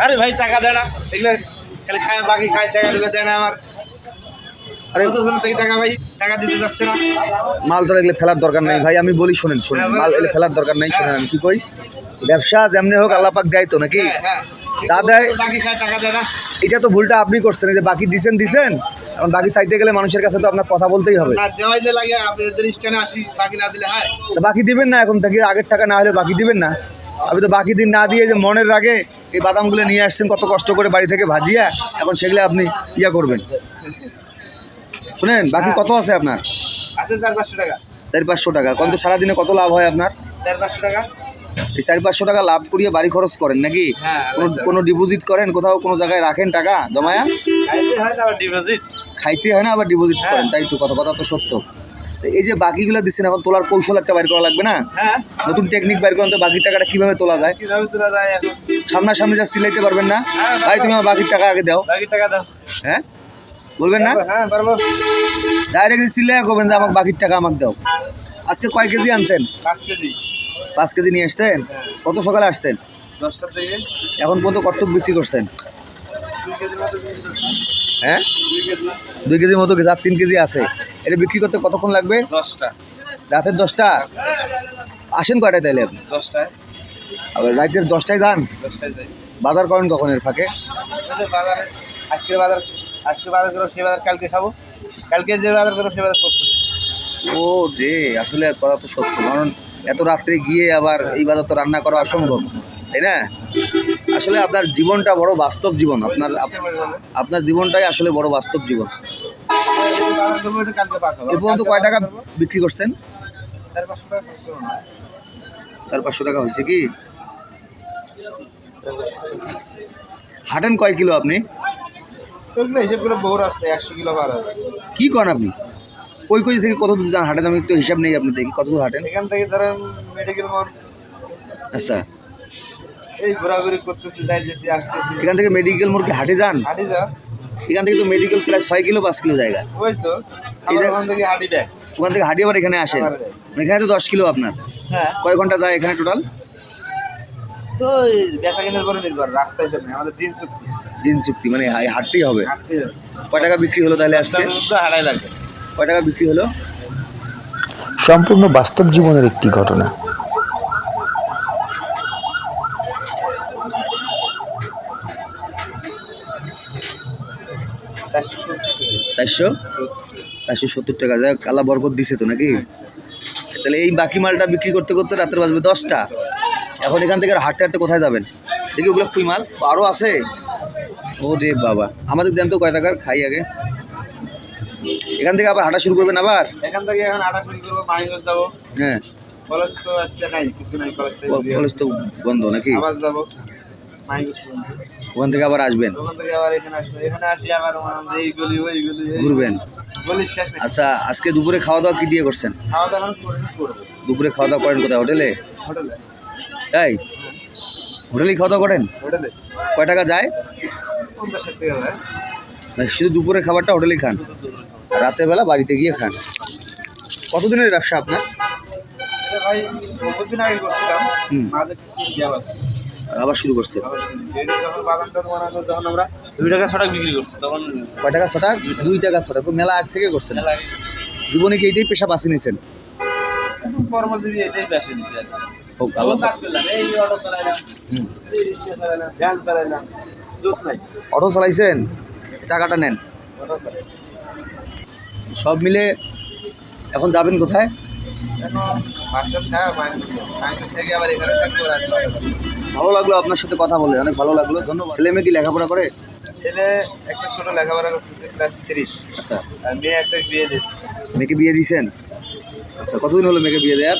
আরে ভাই টাকা দেয় না। এগুলো খালি খায় বাকি খায় টাকা দিলে দেয় না আমার। আরে কত টাকা ভাই? টাকা দিতে যাচ্ছে না। মাল তো এগুলো ফেলার দরকার নেই। ভাই আমি বলি শোনেন শোনেন। মাল এগুলো ফেলার দরকার নেই শোনেন আমি কি কই? ব্যবসা যেমনি হোক দেয় তো নাকি? হ্যাঁ হ্যাঁ। দেয় বাকি খায় টাকা দেয় না। এটা তো ভুলটা আপনি করছেন যে বাকি দিছেন দিছেন। এখন বাকি চাইতে গেলে মানুষের কাছে তো আপনার কথা বলতেই হবে। হয়। বাকি দিবেন না এখন থেকে আগের টাকা না হলে বাকি দিবেন না। আপনি তো বাকি দিন না দিয়ে যে মনের রাগে এই বাদামগুলো নিয়ে আসছেন কত কষ্ট করে বাড়ি থেকে ভাজিয়া এখন সেগুলো আপনি ইয়া করবেন। শুনেন বাকি কত আছে আপনার? আছে চার পাঁচশো টাকা। চার পাঁচশো টাকা। কত সারাদিনে কত লাভ হয় আপনার? চার পাঁচশো টাকা। এই চার পাঁচশো টাকা লাভ করিয়ে বাড়ি খরচ করেন নাকি? হ্যাঁ, কোনো আচ্ছা। কোনো ডিপোজিট করেন? কোথাও কোনো জায়গায় রাখেন টাকা? জমায়া? খাইতে হয় না আবার ডিপোজিট। খাইতে হয় না আবার ডিপোজিট হ্যাঁ। করেন তাই তো কথা কথা তো সত্য। এই যে বাকিগুলো দিচ্ছেন এখন তোলার কৌশল একটা বাইর করা লাগবে না? হ্যাঁ। নতুন টেকনিক বাইর করেন তো বাকির টাকাটা কীভাবে তোলা যায়? সামনাসামনি যা সিলাইতে পারবেন না? হ্যাঁ, ভাই তুমি আমার বাকির টাকা আগে দাও। বাকি টাকা দাও। হ্যাঁ? বলবেন না? ডাইরেক্ট সিলাই করবেন যে আমাকে বাকির টাকা আমাকে দাও। আজকে কয় কেজি আনছেন? পাঁচ কেজি। পাঁচ কেজি নিয়ে আসছেন? কত সকালে আসতেন এখন পর্যন্ত কতটুক বিক্রি করছেন। হ্যাঁ? দুই কেজির মতো। আর তিন কেজি আছে? এটা বিক্রি করতে কতক্ষণ লাগবে? দশটা। রাতের দশটা? আসেন কয়টায় তাইলে আপনি? দশটায়। রাতের দশটায় যান? বাজার করেন কখন এর ফাঁকে? আমাদের বাজারে আজকে বাজার আজকে বাজার করো সে বাজার কালকে খাব। কালকে যে বাজার করো সে বাজার করছ ও রে আসলে কথা তো সত্য কারণ এত রাত্রে গিয়ে আবার এই বাজার তো রান্না করা অসম্ভব তাই না? আসলে আপনার জীবনটা বড় বাস্তব জীবন আপনার আপ- আপনার জীবনটাই আসলে বড় বাস্তব জীবন। এ পর্যন্ত কয় টাকা বিক্রি করছেন? চার পাঁচশো টাকা হয়েছে কি? হাঁটেন কয় কিলো আপনি? ওইগুলো হিসেব করে বহু রাস্তায় একশো কিলো ভাড়া কি করেন আপনি? কই কই থেকে কত দূর যান হাঁটেন? আমি তো হিসাব নেই আপনি দেখি কত দূর হাঁটেন? এখান থেকে ধরেন মেডিকেল মোড়। আচ্ছা। এই ঘোরাঘুরি করতেছি যাইতেছি আসতেছি। এখান থেকে মেডিকেল মোড় কি হাঁটে যান? হাঁটি যা এখান থেকে তো মেডিকেল প্রায় ছয় কিলো পাঁচ কিলো জায়গা। ওই তো ওখান থেকে হাঁটি ব্যাগ ওখান থেকে হাঁটি আবার এখানে আসেন। এখানে তো দশ কিলো আপনার। হ্যাঁ। কয় ঘণ্টা যায় এখানে টোটাল তো এই বেচা কেনার পরে নির্ভর রাস্তা হিসেব আমাদের দিন চুক্তি। মানে হাঁটতেই হবে। হাঁটতে কয় টাকা বিক্রি হলো তাহলে আজকে? হাঁটাই লাগবে। কয় টাকা বিক্রি হলো? সম্পূর্ণ বাস্তব জীবনের একটি ঘটনা। চারশো? চারশো সত্তর টাকা। যাক আল্লাহ বরকত দিছে তো নাকি? তাহলে এই বাকি মালটা বিক্রি করতে করতে রাত্রে বাজবে দশটা। এখন এখান থেকে আর হাঁটতে হাঁটতে কোথায় যাবেন? দেখি ওগুলো কুই মাল? আরও আছে? ও রে বাবা। আমাদের দেন তো কয় টাকার? খাই আগে। এখান থেকে আবার হাঁটা শুরু করবেন আবার? এখান থেকে এখন হাঁটা শুরু করব মাইগঞ্জ যাব। হ্যাঁ। কলেজ তো আজকে নাই কিছু নাই কলেজ তো বন্ধ নাকি? আবার যাব। ওখান থেকে আবার আসবেন? ঘুরবেন? আচ্ছা আজকে দুপুরে খাওয়া দাওয়া কি দিয়ে করছেন? দুপুরে খাওয়া দাওয়া করেন কোথায়? হোটেলে? তাই হোটেলেই খাওয়া দাওয়া করেন কয় টাকা যায়? শুধু দুপুরে খাবারটা হোটেলেই খান। রাতের বেলা বাড়িতে গিয়ে খান। কতদিনের ব্যবসা আপনার? ভাই হুম। আবার শুরু করছে। যখন আমরা দুই টাকা ছটাক বিক্রি করছি তখন কয় টাকা ছটা দুই টাকা ছটা তো মেলা আগ থেকে করছেন জীবনে কি এইটাই পেশা বাঁচিয়ে নিয়েছেন কর্মজীবী এটাই হোক আল্লাহ এই অটো চালাইলাম ভ্যান চালাইলাম চালাইছেন? টাকাটা নেন। সব মিলে এখন যাবেন কোথায়? থেকে আবার এখানে ভালো লাগল আপনার সাথে কথা বলে অনেক ভালো লাগল। ধন্যবাদ। ছেলে মেয়ে কি লেখাপড়া করে? ছেলে একটা ছোট লেখাপড়া করতেছে ক্লাস থ্রি আচ্ছা। আর মেয়ে একটা বিয়ে দিচ্ছে। মেয়েকে বিয়ে দিয়েছেন? আচ্ছা কতদিন হলো মেয়েকে বিয়ে দেওয়ার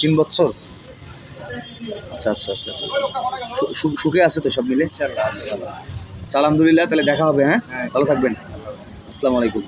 তিন বছর? আচ্ছা আচ্ছা আচ্ছা সু- সুখে আছে তো সব মিলে? আচ্ছা, আলহামদুলিল্লাহ তাহলে দেখা হবে হ্যাঁ? হ্যাঁ। ভালো থাকবেন। আসসালামু আলাইকুম।